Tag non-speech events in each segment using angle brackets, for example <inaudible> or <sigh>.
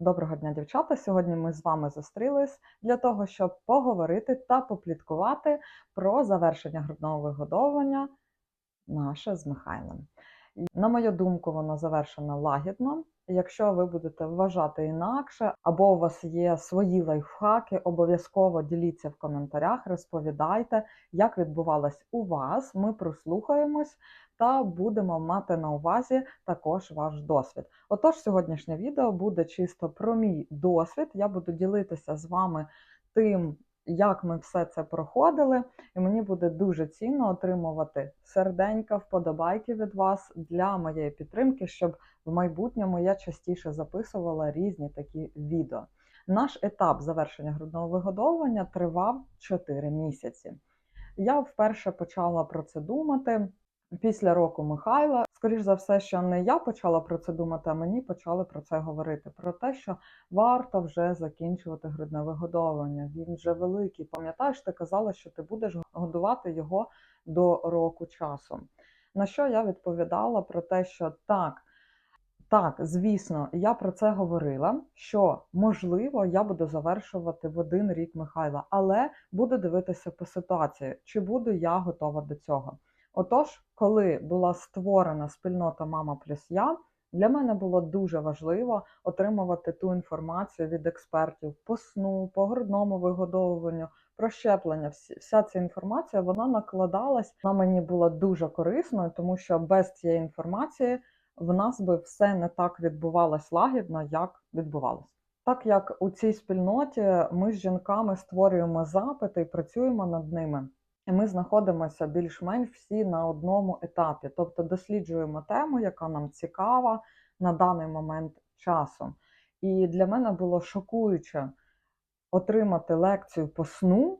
Доброго дня, дівчата! Сьогодні ми з вами зустрілись для того, щоб поговорити та попліткувати про завершення грудного вигодовування наше з Михайлом. На мою думку, воно завершено лагідно. Якщо ви будете вважати інакше, або у вас є свої лайфхаки, обов'язково діліться в коментарях, розповідайте, як відбувалось у вас. Ми прослухаємось та будемо мати на увазі також ваш досвід. Отож, сьогоднішнє відео буде чисто про мій досвід. Я буду ділитися з вами тим, як ми все це проходили, і мені буде дуже цінно отримувати серденька, вподобайки від вас для моєї підтримки, щоб в майбутньому я частіше записувала різні такі відео. Наш етап завершення грудного вигодовування тривав 4 місяці. Я вперше почала про це думати після року Михайла. Скоріш за все, що не я почала про це думати, а мені почали про це говорити. Про те, що варто вже закінчувати грудне вигодовування. Він вже великий. Пам'ятаєш, ти казала, що ти будеш годувати його до року часу. На що я відповідала про те, що так. Так, звісно, я про це говорила. Що можливо, я буду завершувати в один рік Михайла, але буду дивитися по ситуації, чи буду я готова до цього. Отож, коли була створена спільнота Мама плюс я, для мене було дуже важливо отримувати ту інформацію від експертів по сну, по грудному вигодовуванню, про щеплення. Вся ця інформація вона накладалась. Вона мені була дуже корисною, тому що без цієї інформації в нас би все не так відбувалось лагідно, як відбувалось. Так як у цій спільноті ми з жінками створюємо запити і працюємо над ними. І ми знаходимося більш-менш всі на одному етапі, тобто досліджуємо тему, яка нам цікава на даний момент часу. І для мене було шокуюче отримати лекцію по сну,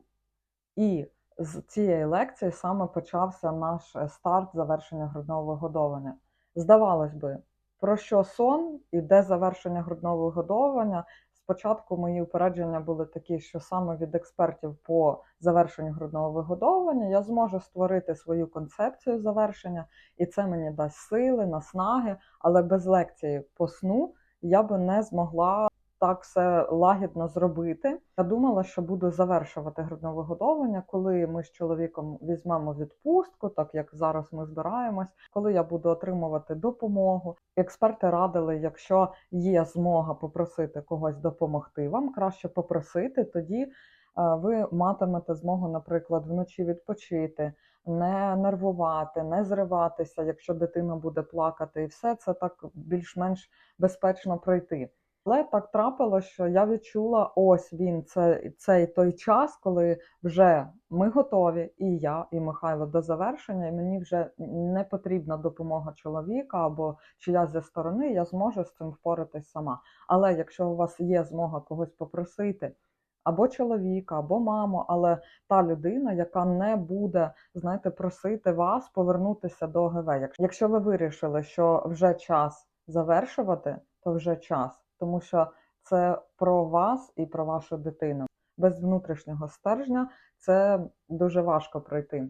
і з цієї лекції саме почався наш старт завершення грудного вигодовування. Здавалось би, про що сон і де завершення грудного вигодовування Спочатку мої упередження були такі, що саме від експертів по завершенню грудного вигодовування я зможу створити свою концепцію завершення, і це мені дасть сили, наснаги, але без лекції по сну я би не змогла так все лагідно зробити. Я думала, що буду завершувати грудне вигодовування, коли ми з чоловіком візьмемо відпустку, так як зараз ми збираємось, коли я буду отримувати допомогу. Експерти радили, якщо є змога попросити когось допомогти, вам краще попросити, тоді е, ви матимете змогу, наприклад, вночі відпочити. Не нервувати, не зриватися, якщо дитина буде плакати, і все це так більш-менш безпечно пройти. Але так трапило, що я відчула, ось він це, цей той час, коли вже ми готові, і я, і Михайло до завершення, і мені вже не потрібна допомога чоловіка або чиясь зі сторони, я зможу з цим впоратись сама. Але якщо у вас є змога когось попросити, або чоловіка, або маму, але та людина, яка не буде, знаєте, просити вас повернутися до ОГВ. Якщо ви вирішили, що вже час завершувати, то вже час тому що це про вас і про вашу дитину. Без внутрішнього стержня це дуже важко пройти.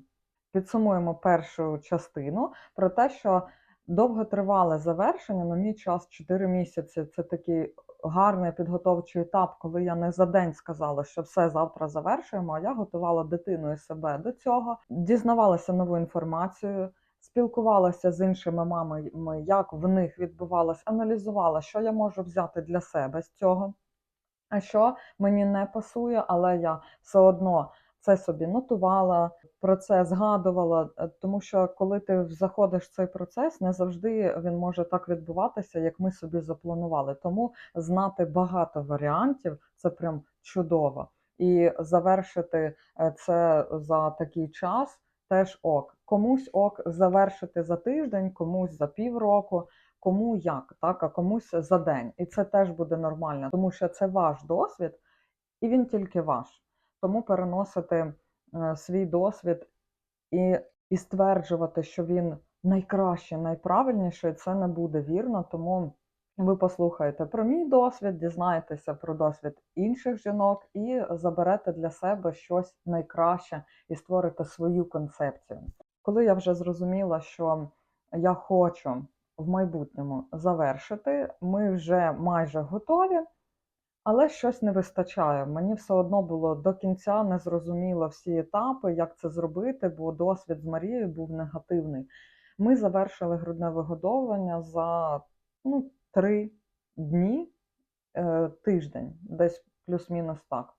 Підсумуємо першу частину про те, що довготривале завершення, на мій час 4 місяці це такий гарний підготовчий етап, коли я не за день сказала, що все завтра завершуємо. А я готувала дитину і себе до цього, дізнавалася нову інформацію спілкувалася з іншими мамами, як в них відбувалось, аналізувала, що я можу взяти для себе з цього, а що мені не пасує, але я все одно це собі нотувала, про це згадувала, е, тому що коли ти заходиш в цей процес, не завжди він може так відбуватися, як ми собі запланували. Тому знати багато варіантів це прям чудово. І завершити е, це за такий час теж ок. Комусь ок завершити за тиждень, комусь за півроку, кому як, так, а комусь за день. І це теж буде нормально, тому що це ваш досвід, і він тільки ваш. Тому переносити е, свій досвід і, і стверджувати, що він найкраще, найправильніший, це не буде вірно. Тому ви послухаєте про мій досвід, дізнаєтеся про досвід інших жінок і заберете для себе щось найкраще і створите свою концепцію. Коли я вже зрозуміла, що я хочу в майбутньому завершити, ми вже майже готові. Але щось не вистачає. Мені все одно було до кінця не зрозуміло всі етапи, як це зробити, бо досвід з Марією був негативний. Ми завершили грудне вигодовування за ну, три дні, е, тиждень, десь плюс-мінус так.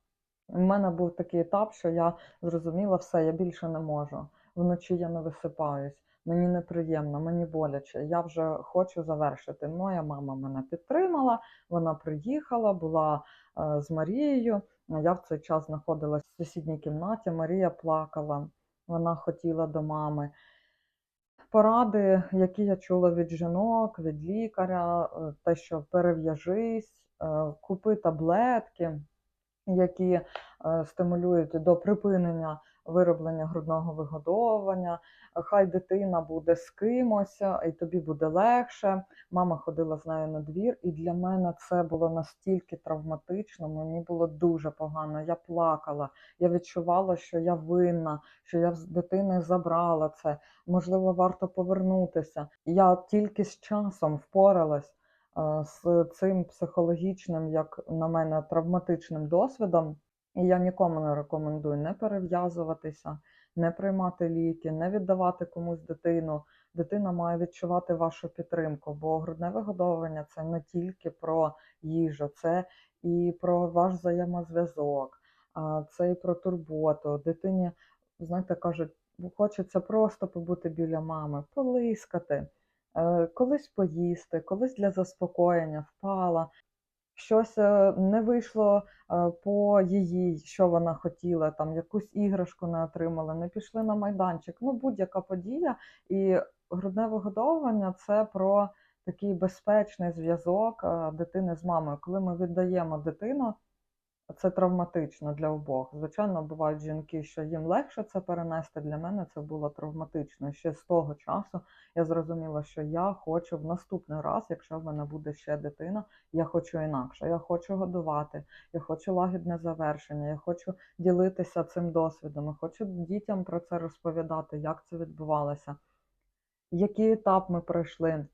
У мене був такий етап, що я зрозуміла, все, я більше не можу. Вночі я не висипаюсь, мені неприємно, мені боляче. Я вже хочу завершити. Моя мама мене підтримала, вона приїхала, була е, з Марією. Я в цей час знаходилась в сусідній кімнаті. Марія плакала, вона хотіла до мами. Поради, які я чула від жінок, від лікаря, е, те, що перев'яжись, е, купи таблетки, які е, стимулюють до припинення вироблення грудного вигодовування. Хай дитина буде з кимось, і тобі буде легше. Мама ходила з нею на двір, і для мене це було настільки травматично. Мені було дуже погано. Я плакала, я відчувала, що я винна, що я з дитини забрала це. Можливо, варто повернутися. Я тільки з часом впоралась е, з цим психологічним, як на мене, травматичним досвідом. І я нікому не рекомендую не перев'язуватися, не приймати ліки, не віддавати комусь дитину. Дитина має відчувати вашу підтримку, бо грудне вигодовування це не тільки про їжу, це і про ваш взаємозв'язок, це і про турботу. Дитині, знаєте, кажуть, хочеться просто побути біля мами, полискати, е, колись поїсти, колись для заспокоєння впала. Щось е, не вийшло е, по її, що вона хотіла, там якусь іграшку не отримала, не пішли на майданчик. Ну, будь-яка подія. І грудне вигодовування це про такий безпечний зв'язок е, дитини з мамою. Коли ми віддаємо дитину, це травматично для обох. Звичайно, бувають жінки, що їм легше це перенести. Для мене це було травматично. Ще з того часу я зрозуміла, що я хочу в наступний раз, якщо в мене буде ще дитина, я хочу інакше. Я хочу годувати, я хочу лагідне завершення, я хочу ділитися цим досвідом, я хочу дітям про це розповідати, як це відбувалося, який етап ми пройшли.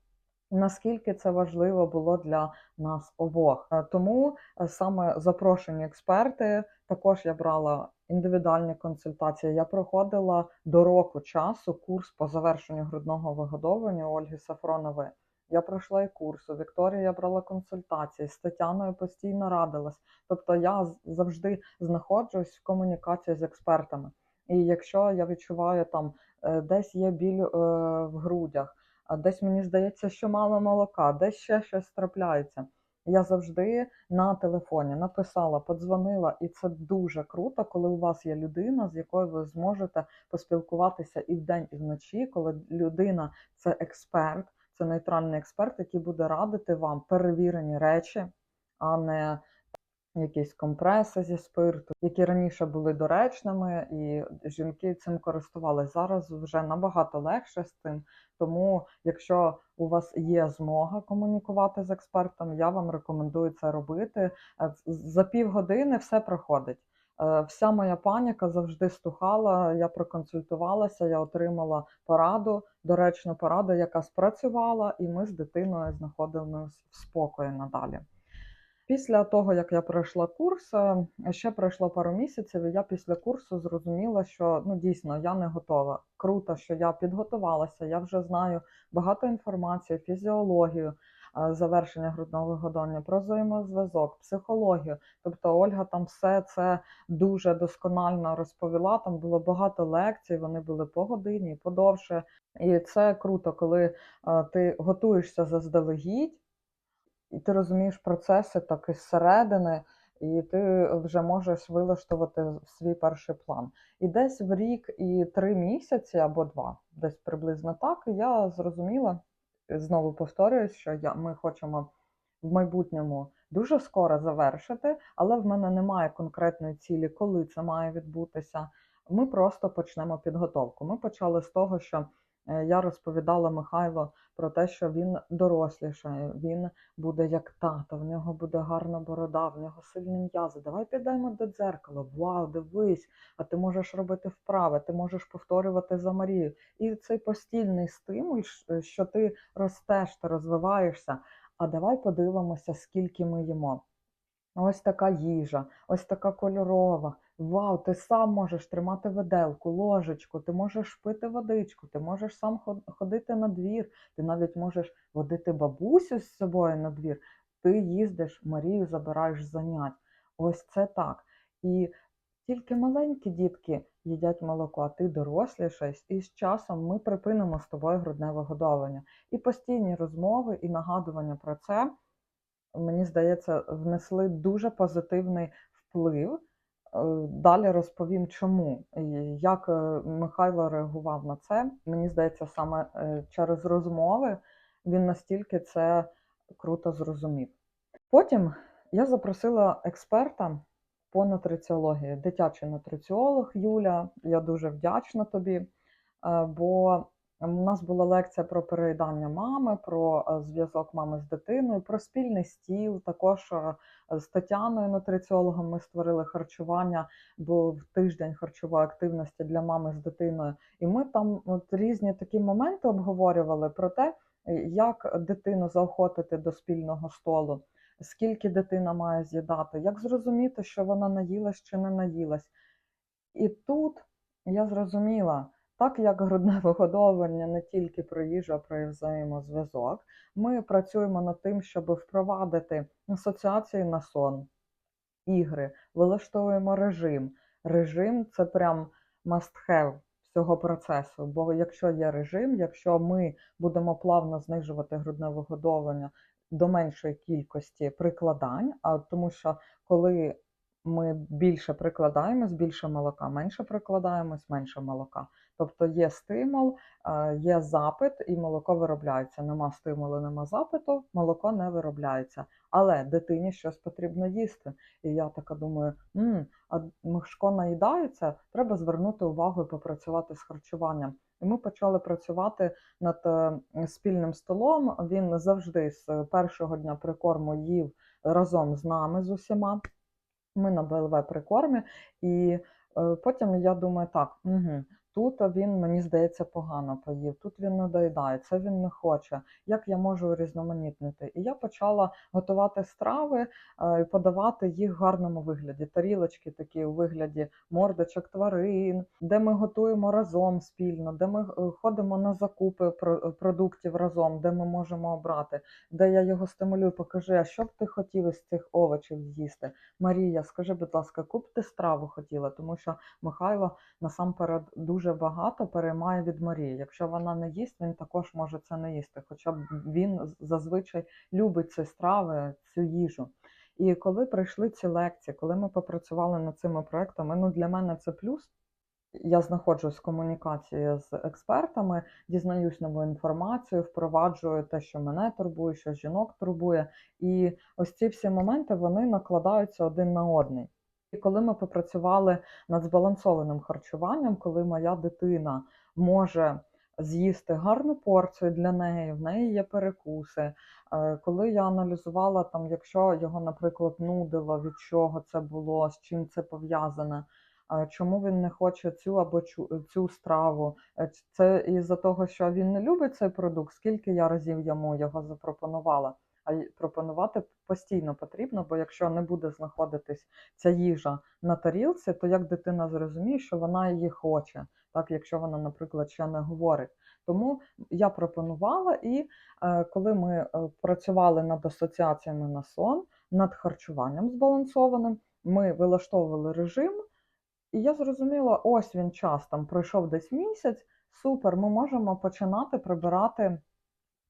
Наскільки це важливо було для нас обох. Е, Тому е, саме запрошені експерти, також я брала індивідуальні консультації. Я проходила до року часу курс по завершенню грудного вигодовування Ольги Сафронової. Я пройшла і курс, у Вікторії я брала консультації, з Тетяною постійно радилась. Тобто я завжди знаходжусь в комунікації з експертами. І якщо я відчуваю там е, десь є біль в грудях, десь мені здається, що мало молока, десь ще щось трапляється. Я завжди на телефоні написала, подзвонила, і це дуже круто, коли у вас є людина, з якою ви зможете поспілкуватися і вдень, і вночі, коли людина це експерт, це нейтральний експерт, який буде радити вам перевірені речі, а не якісь компреси зі спирту, які раніше були доречними, і жінки цим користувалися. Зараз вже набагато легше з цим. Тому, якщо у вас є змога комунікувати з експертом, я вам рекомендую це робити. Е, За півгодини все проходить. Е, Вся моя паніка завжди стухала. Я проконсультувалася, я отримала пораду, доречну пораду, яка спрацювала, і ми з дитиною знаходимося в спокої надалі. Після того, як я пройшла курс, е, ще пройшло пару місяців, і я після курсу зрозуміла, що ну дійсно я не готова. Круто, що я підготувалася. Я вже знаю багато інформації, фізіологію е, завершення грудного вигодовування, про взаємозв'язок, психологію. Тобто Ольга там все це дуже досконально розповіла. Там було багато лекцій, вони були по годині, подовше. І це круто, коли е, ти готуєшся заздалегідь і ти розумієш процеси так із середини, і ти вже можеш вилаштувати свій перший план. І десь в рік і три місяці або два, десь приблизно так, я зрозуміла, знову повторююсь, що я, ми хочемо в майбутньому дуже скоро завершити, але в мене немає конкретної цілі, коли це має відбутися. Ми просто почнемо підготовку. Ми почали з того, що я розповідала Михайло про те, що він дорослішає, він буде як тато, в нього буде гарна борода, в нього сильні м'язи. Давай підемо до дзеркала. Вау, дивись, а ти можеш робити вправи, ти можеш повторювати за Марією. І цей постільний стимул, що ти ростеш, ти розвиваєшся. А давай подивимося, скільки ми їмо. Ось така їжа, ось така кольорова. Вау, ти сам можеш тримати виделку, ложечку, ти можеш пити водичку, ти можеш сам ход- ходити на двір, ти навіть можеш водити бабусю з собою на двір. Ти їздиш, Марію забираєш занять. Ось це так. І тільки маленькі дітки їдять молоко, а ти дорослішаєш, і з часом ми припинимо з тобою грудне вигодовування. І постійні розмови і нагадування про це, мені здається, внесли дуже позитивний вплив. Е, Далі розповім, чому і як е, Михайло реагував на це. Мені здається, саме е, через розмови він настільки це круто зрозумів. Потім я запросила експерта по нутриціології, дитячий нутриціолог Юля. Я дуже вдячна тобі, бо у нас була лекція про переїдання мами, про е, зв'язок мами з дитиною, про спільний стіл. Також е, з Тетяною, нутриціологом, ми створили харчування, був тиждень харчової активності для мами з дитиною. І ми там от різні такі моменти обговорювали про те, е, як дитину заохотити до спільного столу скільки дитина має з'їдати, як зрозуміти, що вона наїлась чи не наїлась. І тут я зрозуміла, так як грудне <laughs> вигодовування не тільки про їжу, а про взаємозв'язок, ми працюємо над тим, щоб впровадити асоціації на сон, ігри, вилаштовуємо режим. Режим це прям must have всього процесу. Бо якщо є режим, якщо ми будемо плавно знижувати грудне вигодовування до меншої кількості прикладань, а тому що коли ми більше прикладаємось, більше молока, менше прикладаємось, менше молока. Тобто є стимул, е, є запит, і молоко виробляється. Нема стимулу, нема запиту, молоко не виробляється. Але дитині щось потрібно їсти. І я така думаю, М, а Мишко наїдається, треба звернути увагу і попрацювати з харчуванням. І ми почали працювати над е, спільним столом. Він завжди з першого дня прикорму їв разом з нами з усіма. Ми на БЛВ прикормі, і е, потім я думаю, так, угу, тут він, мені здається, погано поїв, тут він не доїдає, це він не хоче. Як я можу урізноманітнити? І я почала готувати страви е, і подавати їх в гарному вигляді. Тарілочки такі у вигляді мордочок тварин, де ми готуємо разом спільно, де ми е, ходимо на закупи продуктів разом, де ми можемо обрати, де я його стимулюю, покажи, а що б ти хотів із цих овочів з'їсти? Марія, скажи, будь ласка, яку б ти страву хотіла? Тому що Михайло насамперед дуже багато переймає від Марії. Якщо вона не їсть, він також може це не їсти. Хоча б він зазвичай любить ці страви, цю їжу. І коли прийшли ці лекції, коли ми попрацювали над цими проектами, ну для мене це плюс. Я знаходжусь в комунікації з експертами, дізнаюсь нову інформацію, впроваджую те, що мене турбує, що жінок турбує. І ось ці всі моменти вони накладаються один на один. І коли ми попрацювали над збалансованим харчуванням, коли моя дитина може з'їсти гарну порцію для неї, в неї є перекуси. Е, Коли я аналізувала, там, якщо його, наприклад, нудило, від чого це було, з чим це пов'язане, е, чому він не хоче цю або цю страву. Е, Це із-за того, що він не любить цей продукт, скільки я разів йому його запропонувала. А пропонувати постійно потрібно, бо якщо не буде знаходитись ця їжа на тарілці, то як дитина зрозуміє, що вона її хоче, так якщо вона, наприклад, ще не говорить. Тому я пропонувала, і е, коли ми е, працювали над асоціаціями на сон, над харчуванням збалансованим, ми вилаштовували режим, і я зрозуміла, ось він час там пройшов десь місяць. Супер, ми можемо починати прибирати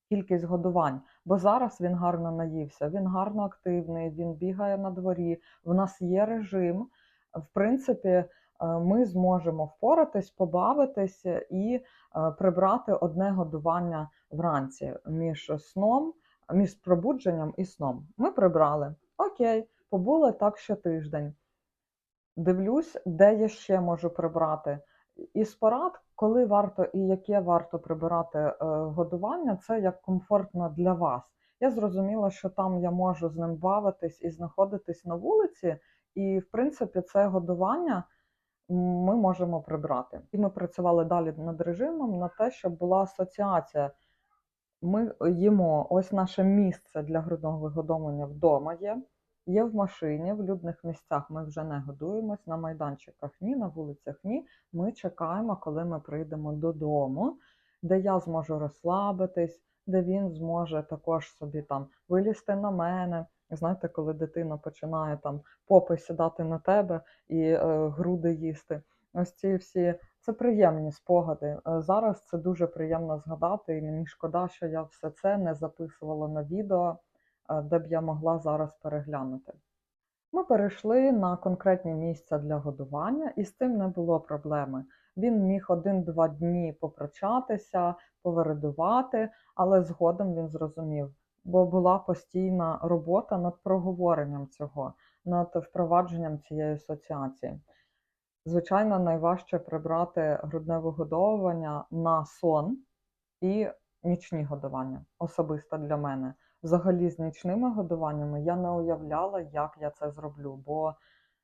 кількість годувань, бо зараз він гарно наївся, він гарно активний, він бігає на дворі, в нас є режим. В принципі, е, ми зможемо впоратись, побавитись і е, прибрати одне годування вранці між сном, між пробудженням і сном. Ми прибрали. Окей, побули так щотиждень. Дивлюсь, де я ще можу прибрати. Із порад, коли варто і яке варто прибирати е, годування, це як комфортно для вас. Я зрозуміла, що там я можу з ним бавитись і знаходитись на вулиці, і в принципі це годування ми можемо прибрати. І ми працювали далі над режимом на те, щоб була асоціація. Ми їмо ось наше місце для грудного вигодовування вдома є. Є в машині, в людних місцях ми вже не годуємось, на майданчиках ні, на вулицях ні. Ми чекаємо, коли ми прийдемо додому, де я зможу розслабитись, де він зможе також собі там вилізти на мене. Знаєте, коли дитина починає там попи сідати на тебе і е, груди їсти. Ось ці всі це приємні спогади. Е, Зараз це дуже приємно згадати, і мені шкода, що я все це не записувала на відео, де б я могла зараз переглянути. Ми перейшли на конкретні місця для годування, і з цим не було проблеми. Він міг один-два дні попрочатися, повередувати, але згодом він зрозумів, бо була постійна робота над проговоренням цього, над впровадженням цієї асоціації. Звичайно, найважче прибрати грудне вигодовування на сон і нічні годування, особисто для мене. Взагалі, з нічними годуваннями я не уявляла, як я це зроблю, бо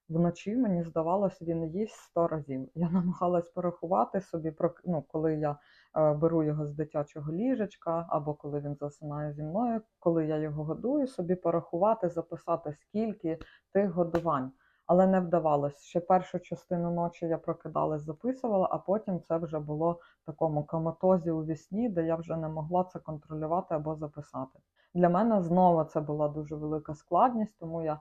вночі мені здавалось, він їсть 100 разів. Я намагалась порахувати собі, ну, коли я е, беру його з дитячого ліжечка, або коли він засинає зі мною, коли я його годую, собі порахувати, записати, скільки тих годувань. Але не вдавалось. Ще першу частину ночі я прокидалась, записувала, а потім це вже було в такому коматозі у вісні, де я вже не могла це контролювати або записати. Для мене знову це була дуже велика складність, тому я е,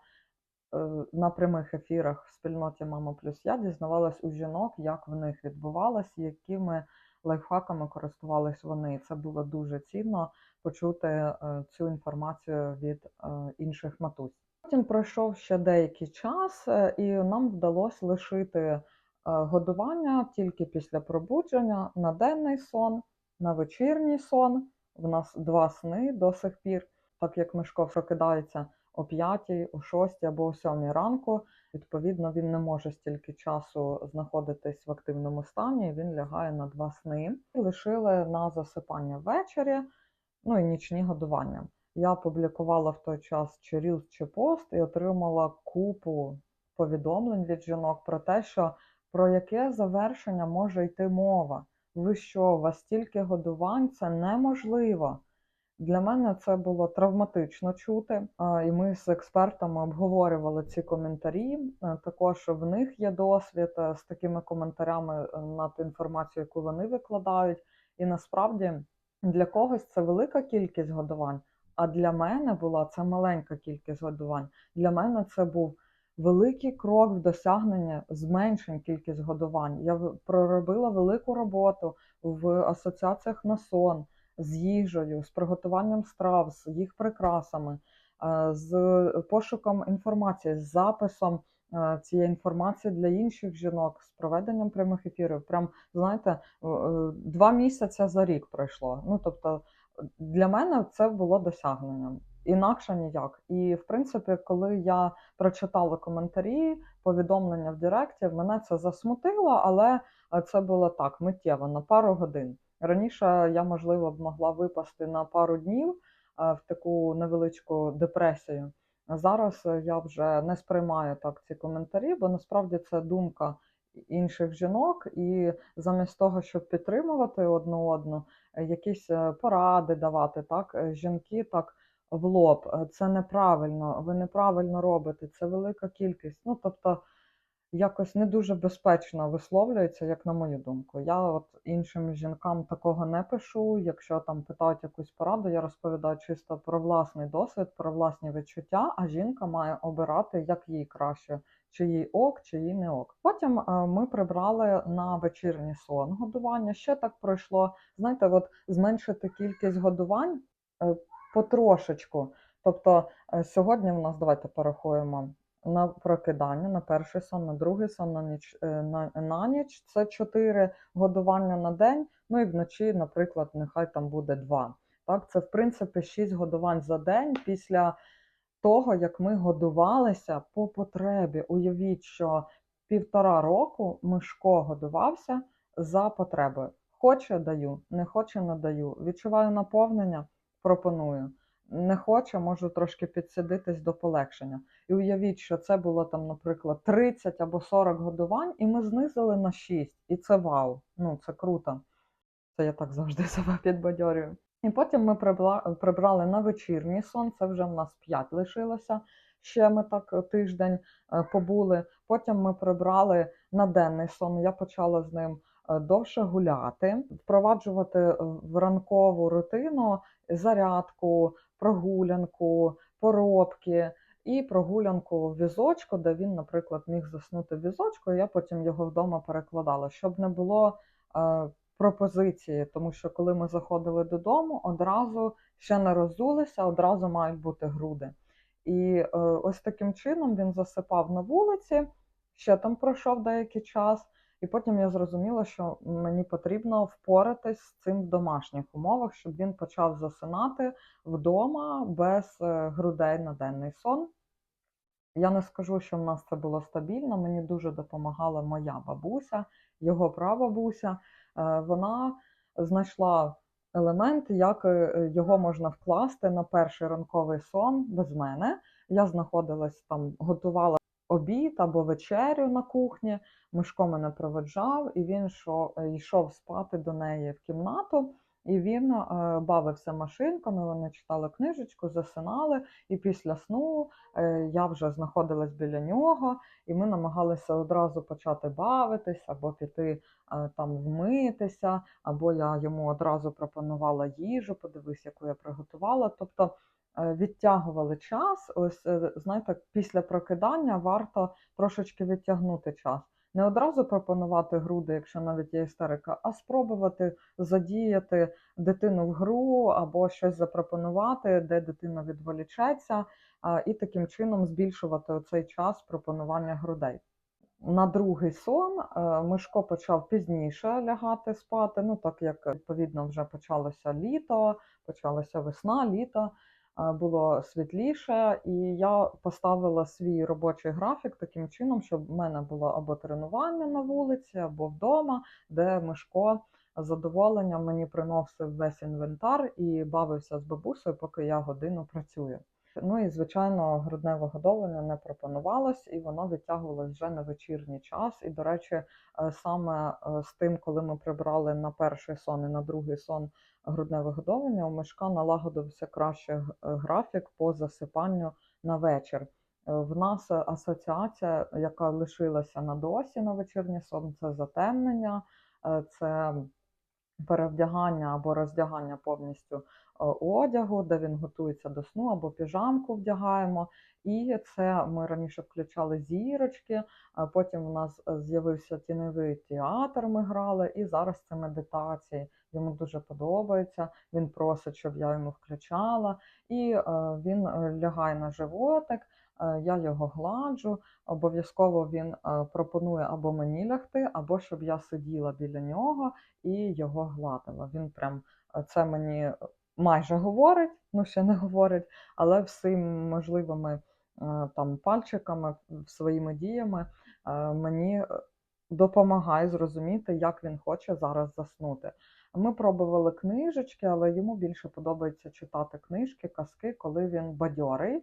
на прямих ефірах в спільноті Мама Плюс Я дізнавалась у жінок, як в них відбувалось, якими лайфхаками користувались вони. Це було дуже цінно почути е, цю інформацію від е, інших матусь. Потім пройшов ще деякий час, і нам вдалося лишити годування тільки після пробудження на денний сон, на вечірній сон. В нас два сни до сих пір, так як Мишко прокидається о 5, о 6 або о 7 ранку. Відповідно, він не може стільки часу знаходитись в активному стані, він лягає на два сни. Лишили на засипання ввечері, ну і нічні годування. Я публікувала в той час чи Reels, чи пост і отримала купу повідомлень від жінок про те, що про яке завершення може йти мова. Ви що, у вас стільки годувань, це неможливо. Для мене це було травматично чути, і ми з експертами обговорювали ці коментарі. Також в них є досвід е, з такими коментарями е, над інформацією, яку вони викладають. І насправді для когось це велика кількість годувань, а для мене була це маленька кількість годувань. Для мене це був великий крок в досягнення зменшень кількість годувань. Я проробила велику роботу в асоціаціях на сон з їжею, з приготуванням страв, з їх прикрасами, е, з пошуком інформації, з записом е, цієї інформації для інших жінок, з проведенням прямих ефірів. Прям знаєте, е, два місяці за рік пройшло. Ну тобто для мене це було досягненням. Інакше ніяк. І в принципі, коли я прочитала коментарі, повідомлення в Директі, мене це засмутило, але е, це було так миттєво на пару годин. Раніше я, можливо, б могла випасти на пару днів е, в таку невеличку депресію. Зараз я вже не сприймаю так ці коментарі, бо насправді це думка інших жінок, і замість того, щоб підтримувати одну одну, е, якісь поради давати, так жінки так в лоб. е, Це неправильно, ви неправильно робите, це велика кількість. Ну тобто якось не дуже безпечно висловлюється, як на мою думку. Я от іншим жінкам такого не пишу. Якщо там питають якусь пораду, я розповідаю чисто про власний досвід, про власні відчуття, а жінка має обирати, як їй краще, чи їй ок, чи їй не ок. Потім е, ми прибрали на вечірній сон годування. Ще так пройшло. Знаєте, от зменшити кількість годувань е, потрошечку. Тобто е, сьогодні в нас давайте порахуємо на прокидання, на перший сон, на другий сон, на ніч е, на, на ніч це 4 годування на день. Ну і вночі, наприклад, нехай там буде 2. Так, це в принципі 6 годувань за день після того, як ми годувалися по потребі. Уявіть, що півтора року Мишко годувався за потребою. Хоче даю, не хоче не даю. Відчуваю наповнення, пропоную. Не хоче, можу трошки підсидитись до полегшення. І уявіть, що це було там, наприклад, 30 або 40 годувань, і ми знизили на 6. І це вау. Ну, це круто. Це я так завжди <laughs> себе підбадьорюю. І потім ми прибрали на вечірній сон, це вже в нас 5 лишилося. Ще ми так е, тиждень е, побули. Потім ми прибрали на денний сон. Я почала з ним е, довше гуляти, впроваджувати в ранкову рутину зарядку, прогулянку, поробки і прогулянку в візочку, де він, наприклад, міг заснути в візочку. і Я потім його вдома перекладала, щоб не було е, пропозиції, тому що коли ми заходили додому, одразу ще не роззулися, одразу мають бути груди. І е, ось таким чином він засипав на вулиці, ще там пройшов деякий час, і потім я зрозуміла, що мені потрібно впоратись з цим в домашніх умовах, щоб він почав засинати вдома без е, грудей на денний сон. Я не скажу, що в нас це було стабільно. Мені дуже допомагала моя бабуся, його прабабуся. Е, Вона знайшла елемент, як е, його можна вкласти на перший ранковий сон без мене. Я знаходилась там, готувала обід або вечерю на кухні. Мишко мене проведжав, і він шо- е, йшов спати до неї в кімнату. І він е, бавився машинками, вони читали книжечку, засинали, і після сну е, я вже знаходилась біля нього, і ми намагалися одразу почати бавитись, або піти там вмитися, або я йому одразу пропонувала їжу, подивись, яку я приготувала. Тобто відтягували час. Ось е, знаєте, після прокидання варто трошечки відтягнути час. Не одразу пропонувати груди, якщо навіть є істерика, а спробувати задіяти дитину в гру або щось запропонувати, де дитина відволічеться, і таким чином збільшувати оцей час пропонування грудей. На другий сон е, Мишко почав пізніше лягати спати, ну так як відповідно вже почалося літо, почалася весна, літо, е, було світліше, і я поставила свій робочий графік таким чином, щоб в мене було або тренування на вулиці, або вдома, де Мишко з задоволенням мені приносив весь інвентар і бавився з бабусею, поки я годину працюю. Ну і звичайно, грудне вигодовування не пропонувалось, і воно відтягувалось вже на вечірній час. І, до речі, е, саме е, з тим, коли ми прибрали на перший сон і на другий сон грудне вигодовування, у мишка налагодився краще е, графік по засипанню на вечір. В нас асоціація, яка лишилася на досі на вечірній сон, це затемнення, це перевдягання або роздягання повністю одягу, де він готується до сну, або піжамку вдягаємо. І це ми раніше включали зірочки, а потім у нас е, з'явився тіньовий театр, ми грали, і зараз це медитації. Йому дуже подобається. Він просить, щоб я йому включала, і е, він е, лягає на животик. е, Я його гладжу. Обов'язково він е, пропонує або мені лягти, або щоб я сиділа біля нього і його гладила. Він прям е, це мені майже говорить, ну ще не <laughs> говорить, але всім можливими е, там пальчиками, своїми діями е, мені е, допомагає зрозуміти, як він хоче зараз заснути. Ми пробували книжечки, але йому більше подобається читати книжки, казки, коли він бадьорий.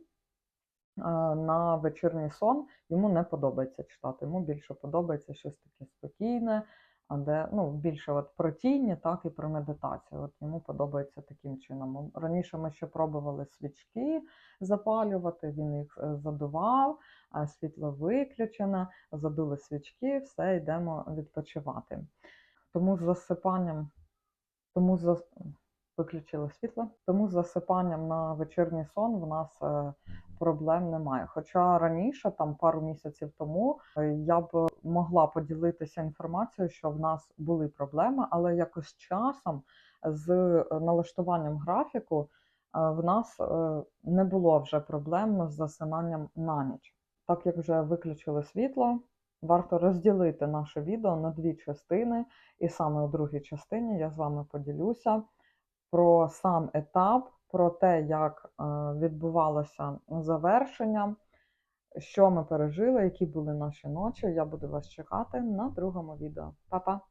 На вечірній сон йому не подобається читати. Йому більше подобається щось таке спокійне, де ну, більше от про тіння, так і про медитацію. От йому подобається таким чином. Раніше ми ще пробували свічки запалювати, він їх е, задував, а світло виключене, задули свічки, все, йдемо відпочивати. Тому з засипанням, тому за виключили світло, тому з засипанням на вечірній сон в нас е, проблем немає. Хоча раніше, там пару місяців тому, е, я б могла поділитися інформацією, що в нас були проблеми, але якось часом з е, налаштуванням графіку в нас не було вже проблем з засинанням на ніч. Так як вже виключили світло, варто розділити наше відео на дві частини, і саме у другій частині я з вами поділюся про сам етап, про те, як е, відбувалося завершення, що ми пережили, які були наші ночі. Я буду вас чекати на другому відео. Па-па!